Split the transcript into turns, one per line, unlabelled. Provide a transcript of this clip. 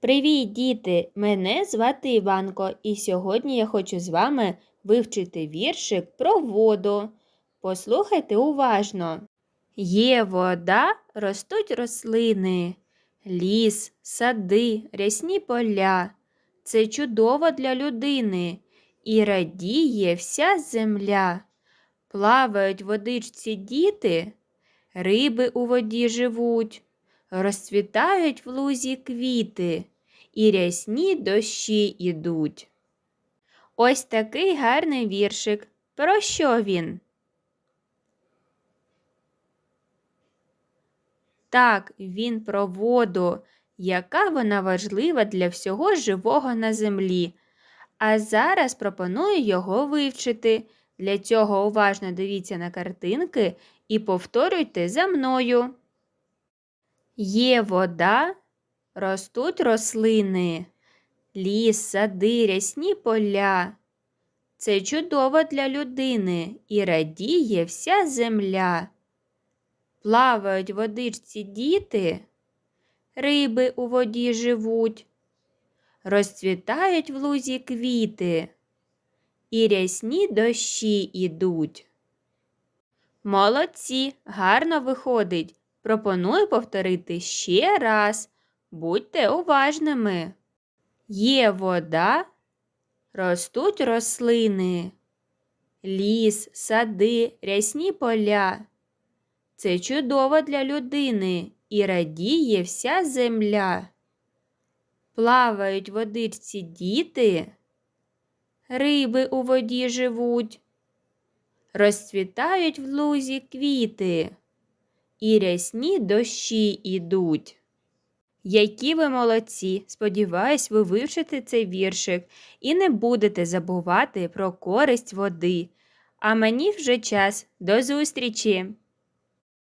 Привіт, діти! Мене звати Іванко, і сьогодні я хочу з вами вивчити віршик про воду. Послухайте уважно. Є вода, ростуть рослини, ліс, сади, рясні поля. Це чудово для людини і радіє вся земля. Плавають водичці діти, риби у воді живуть, розцвітають в лузі квіти, і рясні дощі ідуть. Ось такий гарний віршик. Про що він? Так, він про воду, яка вона важлива для всього живого на землі. А зараз пропоную його вивчити. Для цього уважно дивіться на картинки і повторюйте за мною. Є вода, ростуть рослини, ліс, сади, рясні поля. Це чудово для людини і радіє вся земля. Плавають водичці діти, риби у воді живуть, розцвітають в лузі квіти, і рясні дощі ідуть. Молодці, гарно виходить. Пропоную повторити ще раз. Будьте уважними. Є вода, ростуть рослини, ліс, сади, рясні поля. Це чудово для людини і радіє вся земля. Плавають водичці діти, риби у воді живуть, розцвітають в лузі квіти, і рясні дощі ідуть. Які ви молодці! Сподіваюсь, ви вивчите цей віршик і не будете забувати про користь води. А мені вже час. До зустрічі!